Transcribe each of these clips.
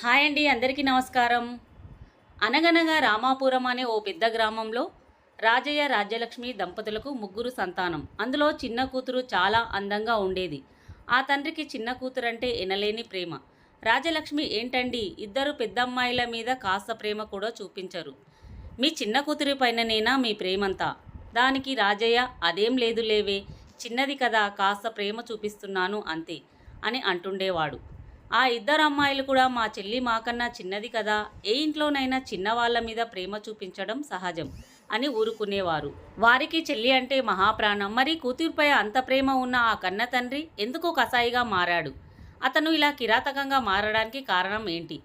Hi అండి అందరికీ నమస్కారం. అనగనగా రామాపురం అనే ఓ పెద్ద గ్రామంలో రాజయ్య రాజ్యలక్ష్మి దంపతులకు ముగ్గురు సంతానం. అందులో చిన్న కూతురు చాలా అందంగా ఉండేది. ఆ తండ్రికి చిన్న కూతురంటే ఎనలేని ప్రేమ. రాజలక్ష్మి ఏంటండి ఇద్దరు పెద్దమ్మాయిల మీద కాస్త ప్రేమ కూడా చూపించరు. మీ చిన్న కూతురి పైననేనా మీ ప్రేమంతా? దానికి రాజయ్య అదేం లేదు లేవే చిన్నది కదా కాస్త ప్రేమ చూపిస్తున్నాను అంతే అని అంటుండేవాడు. ఆ ఇద్దరు అమ్మాయిలు కూడా మా చెల్లి మాకన్నా చిన్నది కదా ఏ ఇంట్లోనైనా చిన్నవాళ్ళ మీద ప్రేమ చూపించడం సహజం అని ఊరుకునేవారు. వారికి చెల్లి అంటే మహాప్రాణం. మరి కూతురుపై అంత ప్రేమ ఉన్న ఆ కన్న తండ్రి ఎందుకు కసాయిగా మారాడు? అతను ఇలా కిరాతకంగా మారడానికి కారణం ఏంటి?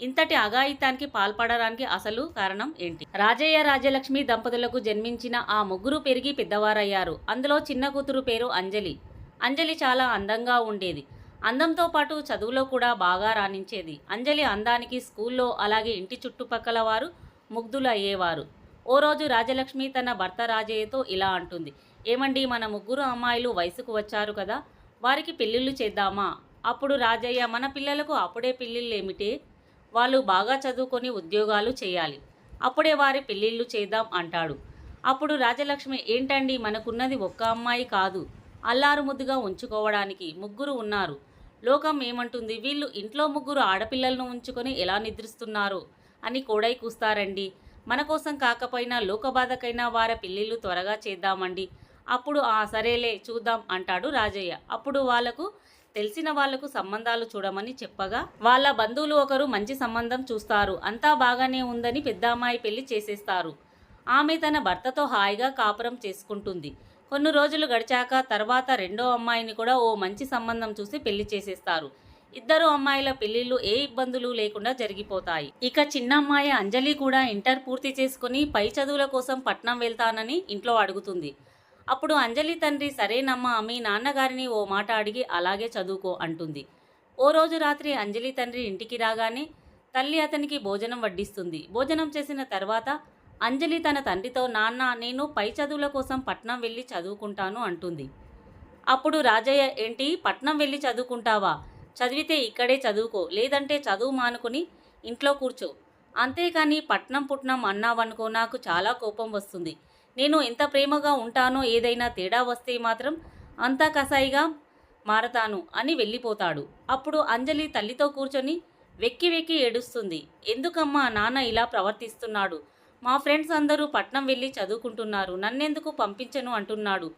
ఇంతటి అఘాయిత్యానికి పాల్పడడానికి అసలు కారణం ఏంటి? రాజయ్య రాజలక్ష్మి దంపతులకు జన్మించిన ఆ ముగ్గురు పెరిగి పెద్దవారయ్యారు. అందులో చిన్న కూతురు పేరు అంజలి. అంజలి చాలా అందంగా ఉండేది. అందంతో పాటు చదువులో కూడా బాగా రాణించేది. అంజలి అందానికి స్కూల్లో అలాగే ఇంటి చుట్టుపక్కల వారు ముగ్ధులు అయ్యేవారు. ఓ రోజు రాజలక్ష్మి తన భర్త రాజయ్యతో ఇలా అంటుంది. ఏమండి మన ముగ్గురు అమ్మాయిలు వయసుకు వచ్చారు కదా వారికి పెళ్ళిళ్ళు చేద్దామా? అప్పుడు రాజయ్య మన పిల్లలకు అప్పుడే పెళ్ళిళ్ళు ఏమిటే? వాళ్ళు బాగా చదువుకొని ఉద్యోగాలు చేయాలి. అప్పుడే వారి పెళ్ళిళ్ళు చేద్దాం అంటాడు. అప్పుడు రాజలక్ష్మి ఏంటండి మనకున్నది ఒక్క అమ్మాయి కాదు. అల్లారు ముద్దుగా ఉంచుకోవడానికి ముగ్గురు ఉన్నారు. లోకం ఏమంటుంది? వీళ్ళు ఇంట్లో ముగ్గురు ఆడపిల్లలను ఉంచుకొని ఎలా నిద్రిస్తున్నారు? అని కోడై కూస్తారండి. మన కోసం కాకపోయినా లోకబాధకైనా వారి పెళ్ళిళ్ళు త్వరగా చేద్దామండి. అప్పుడు ఆ సరేలే చూద్దాం అంటాడు రాజయ్య. అప్పుడు వాళ్ళకు తెలిసిన వాళ్ళకు సంబంధాలు చూడమని చెప్పగా వాళ్ళ బంధువులు ఒకరు మంచి సంబంధం చూస్తారు. అంతా బాగానే ఉందని పెద్ద అమ్మాయి పెళ్ళి చేసేస్తారు. ఆమె తన భర్తతో హాయిగా కాపురం చేసుకుంటుంది. కొన్ని రోజులు గడిచాక తర్వాత రెండో అమ్మాయిని కూడా ఓ మంచి సంబంధం చూసి పెళ్ళి చేసేస్తారు. ఇద్దరు అమ్మాయిల పెళ్ళిళ్ళు ఏ ఇబ్బందులు లేకుండా జరిగిపోతాయి. ఇక చిన్న అమ్మాయి అంజలి కూడా ఇంటర్ పూర్తి చేసుకుని పై చదువుల కోసం పట్నం వెళ్తానని ఇంట్లో అడుగుతుంది. అప్పుడు అంజలి తండ్రి సరేనమ్మా మీ నాన్నగారిని ఓ మాట అడిగి అలాగే చదువుకో అంటుంది. ఓ రోజు రాత్రి అంజలి తండ్రి ఇంటికి రాగానే తల్లి అతనికి భోజనం వడ్డిస్తుంది. భోజనం చేసిన తర్వాత అంజలి తన తండ్రితో నాన్న నేను పై చదువుల కోసం పట్నం వెళ్ళి చదువుకుంటాను అంటుంది. అప్పుడు రాజయ్య ఏంటి పట్నం వెళ్ళి చదువుకుంటావా? చదివితే ఇక్కడే చదువుకో లేదంటే చదువు మానుకుని ఇంట్లో కూర్చో. అంతేకాని పట్నం పుట్నం అన్నావనుకో నాకు చాలా కోపం వస్తుంది. నేను ఎంత ప్రేమగా ఉంటానో ఏదైనా తేడా వస్తే మాత్రం అంతా కసాయిగా మారతాను అని వెళ్ళిపోతాడు. అప్పుడు అంజలి తల్లితో కూర్చొని వెక్కి వెక్కి ఏడుస్తుంది. ఎందుకమ్మా నాన్న ఇలా ప్రవర్తిస్తున్నాడు? మా ఫ్రెండ్స్ అందరూ పట్నం వెళ్ళి చదువుకుంటున్నారు. నన్నెందుకు పంపించను అంటున్నాడు.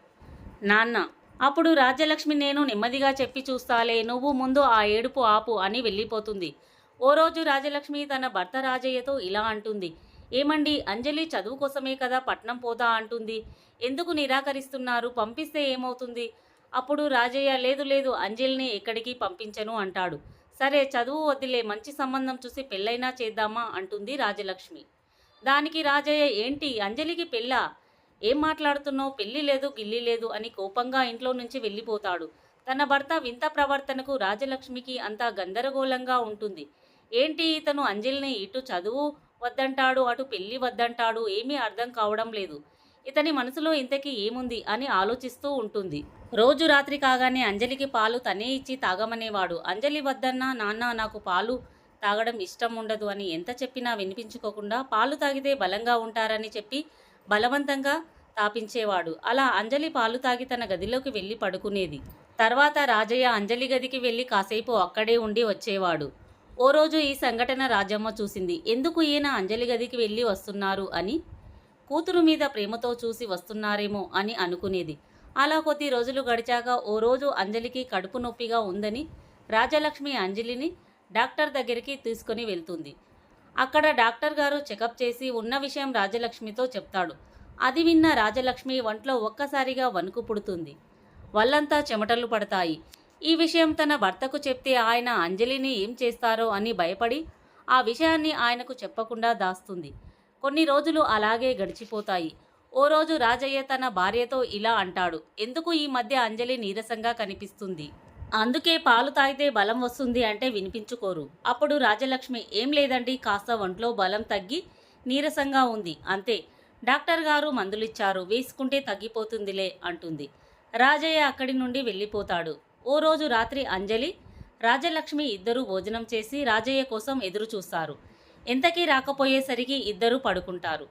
నాన్న అప్పుడు రాజ్యలక్ష్మి నేను నెమ్మదిగా చెప్పి చూస్తాలే నువ్వు ముందు ఆ ఏడుపు ఆపు అని వెళ్ళిపోతుంది. ఓ రోజు రాజలక్ష్మి తన భర్త రాజయ్యతో ఇలా అంటుంది. ఏమండి అంజలి చదువు కోసమే కదా పట్నం పోతా అంటుంది. ఎందుకు నిరాకరిస్తున్నారు? పంపిస్తే ఏమవుతుంది? అప్పుడు రాజయ్య లేదు లేదు అంజలిని ఎక్కడికి పంపించను అంటాడు. సరే చదువు వదిలే మంచి సంబంధం చూసి పెళ్ళైనా చేద్దామా అంటుంది రాజలక్ష్మి దానికి రాజయ్య ఏంటి? అంజలికి పెళ్ళ? ఏం మాట్లాడుతున్నావు? పెళ్ళి లేదు గిల్లి లేదు అని కోపంగా ఇంట్లో నుంచి వెళ్ళిపోతాడు. తన భర్త వింత ప్రవర్తనకు రాజలక్ష్మికి అంతా గందరగోళంగా ఉంటుంది. ఏంటి? ఇతను అంజలిని ఇటు చదువు వద్దంటాడు అటు పెళ్ళి వద్దంటాడు ఏమీ అర్థం కావడం లేదు. ఇతని మనసులో ఇంతకీ ఏముంది? అని ఆలోచిస్తూ ఉంటుంది. రోజు రాత్రి కాగానే అంజలికి పాలు తనే ఇచ్చి తాగమనేవాడు. అంజలి వద్దన్నా నాన్న నాకు పాలు తాగడం ఇష్టం ఉండదు అని ఎంత చెప్పినా వినిపించుకోకుండా పాలు తాగితే బలంగా ఉంటారని చెప్పి బలవంతంగా తాపించేవాడు. అలా అంజలి పాలు తాగి తన గదిలోకి వెళ్ళి పడుకునేది. తర్వాత రాజయ్య అంజలి గదికి వెళ్ళి కాసేపు అక్కడే ఉండి వచ్చేవాడు. ఓ రోజు ఈ సంఘటన రాజమ్మ చూసింది. ఎందుకు ఈయన అంజలి గదికి వెళ్ళి వస్తున్నారు అని? కూతురు మీద ప్రేమతో చూసి వస్తున్నారేమో అని అనుకునేది. అలా కొద్ది రోజులు గడిచాక ఓ రోజు అంజలికి కడుపు నొప్పిగా ఉందని రాజలక్ష్మి అంజలిని డాక్టర్ దగ్గరికి తీసుకొని వెళ్తుంది. అక్కడ డాక్టర్ గారు చెకప్ చేసి ఉన్న విషయం రాజలక్ష్మితో చెప్తాడు. అది విన్న రాజలక్ష్మి ఒంట్లో ఒక్కసారిగా వణుకు పుడుతుంది. వల్లంతా చెమటలు పడతాయి. ఈ విషయం తన భర్తకు చెప్తే ఆయన అంజలిని ఏం చేస్తారో అని భయపడి ఆ విషయాన్ని ఆయనకు చెప్పకుండా దాస్తుంది. కొన్ని రోజులు అలాగే గడిచిపోతాయి. ఓ రోజు రాజయ్య తన భార్యతో ఇలా అంటాడు. ఎందుకు ఈ మధ్య అంజలి నీరసంగా కనిపిస్తుంది? అందుకే పాలు తాగితే బలం వస్తుంది అంటే వినిపించుకోరు. అప్పుడు రాజలక్ష్మి ఏం లేదండి కాస్త ఒంట్లో బలం తగ్గి నీరసంగా ఉంది అంతే. డాక్టర్ గారు మందులిచ్చారు వేసుకుంటే తగ్గిపోతుందిలే అంటుంది. రాజయ్య అక్కడి నుండి వెళ్ళిపోతాడు. ఓ రోజు రాత్రి అంజలి రాజలక్ష్మి ఇద్దరూ భోజనం చేసి రాజయ్య కోసం ఎదురు చూస్తారు ఎంతకీ రాకపోయేసరికి ఇద్దరూ పడుకుంటారు.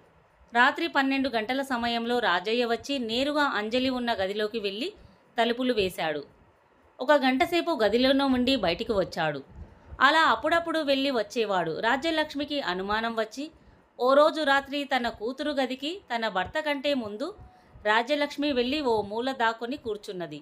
రాత్రి పన్నెండు గంటల సమయంలో రాజయ్య వచ్చి నేరుగా అంజలి ఉన్న గదిలోకి వెళ్ళి తలుపులు వేశాడు. ఒక గంటసేపు గదిలోనో ఉండి బయటికి వచ్చాడు. అలా అప్పుడప్పుడు వెళ్ళి వచ్చేవాడు. రాజ్యలక్ష్మికి అనుమానం వచ్చి ఓ రోజు రాత్రి తన కూతురు గదికి తన భర్త కంటే ముందు రాజ్యలక్ష్మి వెళ్ళి ఓ మూల దాక్కుని కూర్చున్నది.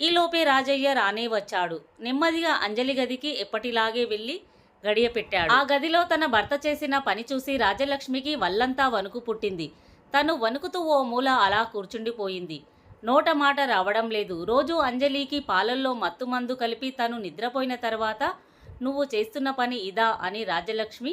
ఈలోపే రాజయ్య రానే వచ్చాడు. నెమ్మదిగా అంజలి గదికి ఎప్పటిలాగే వెళ్ళి గడియ పెట్టాడు ఆ గదిలో తన భర్త చేసిన పని చూసి రాజలక్ష్మికి వల్లంతా వణుకు పుట్టింది. తను వణుకుతూ ఓ మూల అలా కూర్చుండిపోయింది. నోట మాట రావడం లేదు. రోజు అంజలికి పాలల్లో మత్తుమందు కలిపి తను నిద్రపోయిన తర్వాత నువ్వు చేస్తున్న పని ఇదా అని రాజలక్ష్మి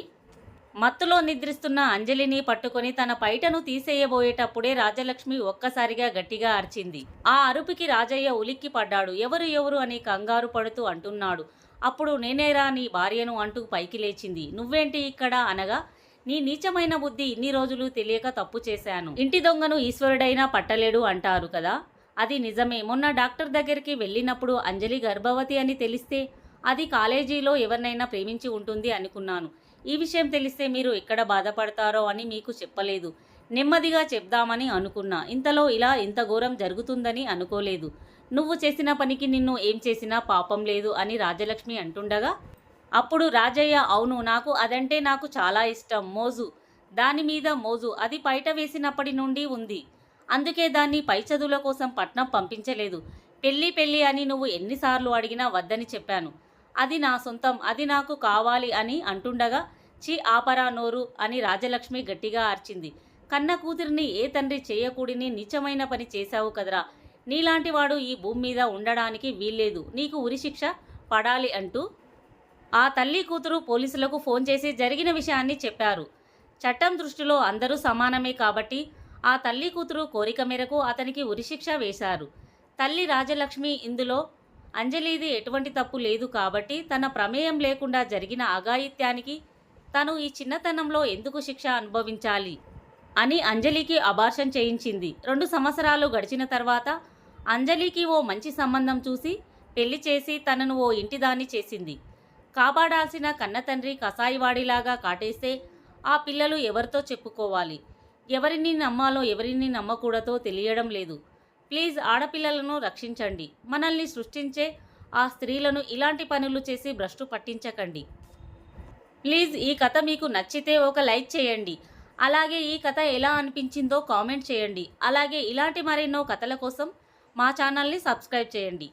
మత్తులో నిద్రిస్తున్న అంజలిని పట్టుకొని తన పైటను తీసేయబోయేటప్పుడే రాజలక్ష్మి ఒక్కసారిగా గట్టిగా అరిచింది. ఆ అరుపుకి రాజయ్య ఉలిక్కి పడ్డాడు. ఎవరు ఎవరు అని కంగారు పడుతూ అంటున్నాడు. అప్పుడు నేనేరా నీ భార్యను అంటూ పైకి లేచింది. నువ్వేంటి ఇక్కడ? అనగా నీ నీచమైన బుద్ధి ఇన్ని రోజులు తెలియక తప్పు చేశాను. ఇంటి దొంగను ఈశ్వరుడైనా పట్టలేడు అంటారు కదా? అది నిజమే. మొన్న డాక్టర్ దగ్గరికి వెళ్ళినప్పుడు అంజలి గర్భవతి అని తెలిస్తే అది కాలేజీలో ఎవరినైనా ప్రేమించి ఉంటుంది అనుకున్నాను. ఈ విషయం తెలిస్తే మీరు ఎక్కడ బాధపడతారో అని మీకు చెప్పలేదు. నెమ్మదిగా చెప్దామని అనుకున్నా. ఇంతలో ఇలా ఇంత ఘోరం జరుగుతుందని అనుకోలేదు. నువ్వు చేసిన పనికి నిన్ను ఏం చేసినా పాపం లేదు అని రాజలక్ష్మి అంటుండగా అప్పుడు రాజయ్య అవును నాకు అదంటే నాకు చాలా ఇష్టం మోజు. దాని మీద మోజు. అది బయట వేసినప్పటి నుండి ఉంది. అందుకే దాన్ని పై చదువుల కోసం పట్నం పంపించలేదు. పెళ్ళి పెళ్ళి అని నువ్వు ఎన్నిసార్లు అడిగినా వద్దని చెప్పాను. అది నా సొంతం అది నాకు కావాలి అని అంటుండగా చి ఆపరా నోరు అని రాజలక్ష్మి గట్టిగా ఆర్చింది కన్న కూతురిని ఏ తండ్రి చేయకూడిని నీచమైన పని చేశావు కదరా. నీలాంటివాడు ఈ భూమి మీద ఉండడానికి వీల్లేదు. నీకు ఉరిశిక్ష పడాలి అంటూ ఆ తల్లి కూతురు పోలీసులకు ఫోన్ చేసి జరిగిన విషయాన్ని చెప్పారు. చట్టం దృష్టిలో అందరూ సమానమే కాబట్టి ఆ తల్లి కూతురు కోరిక మేరకు అతనికి ఉరిశిక్ష వేశారు. తల్లి రాజలక్ష్మి ఇందులో అంజలిది ఎటువంటి తప్పు లేదు కాబట్టి తన ప్రమేయం లేకుండా జరిగిన అఘాయిత్యానికి తను ఈ చిన్నతనంలో ఎందుకు శిక్ష అనుభవించాలి అని అంజలికి అబార్షన్ చేయించింది. రెండు సంవత్సరాలు గడిచిన తర్వాత అంజలికి ఓ మంచి సంబంధం చూసి పెళ్ళి చేసి తనను ఓ ఇంటిదాన్ని చేసింది. కాపాడాల్సిన కన్నతండ్రి కసాయివాడిలాగా కాటేస్తే ఆ పిల్లలు ఎవరితో చెప్పుకోవాలి? ఎవరిని నమ్మాలో ఎవరిని నమ్మకూడదో తెలియడం లేదు. ప్లీజ్ ఆడపిల్లలను రక్షించండి. మనల్ని సృష్టించే ఆ స్త్రీలను ఇలాంటి పనులు చేసి భ్రష్టు పట్టించకండి. ప్లీజ్ ఈ కథ మీకు నచ్చితే ఒక లైక్ చేయండి. అలాగే ఈ కథ ఎలా అనిపించిందో కామెంట్ చేయండి. అలాగే ఇలాంటి మరెన్నో కథల కోసం మా ఛానల్ని సబ్స్క్రైబ్ చేయండి.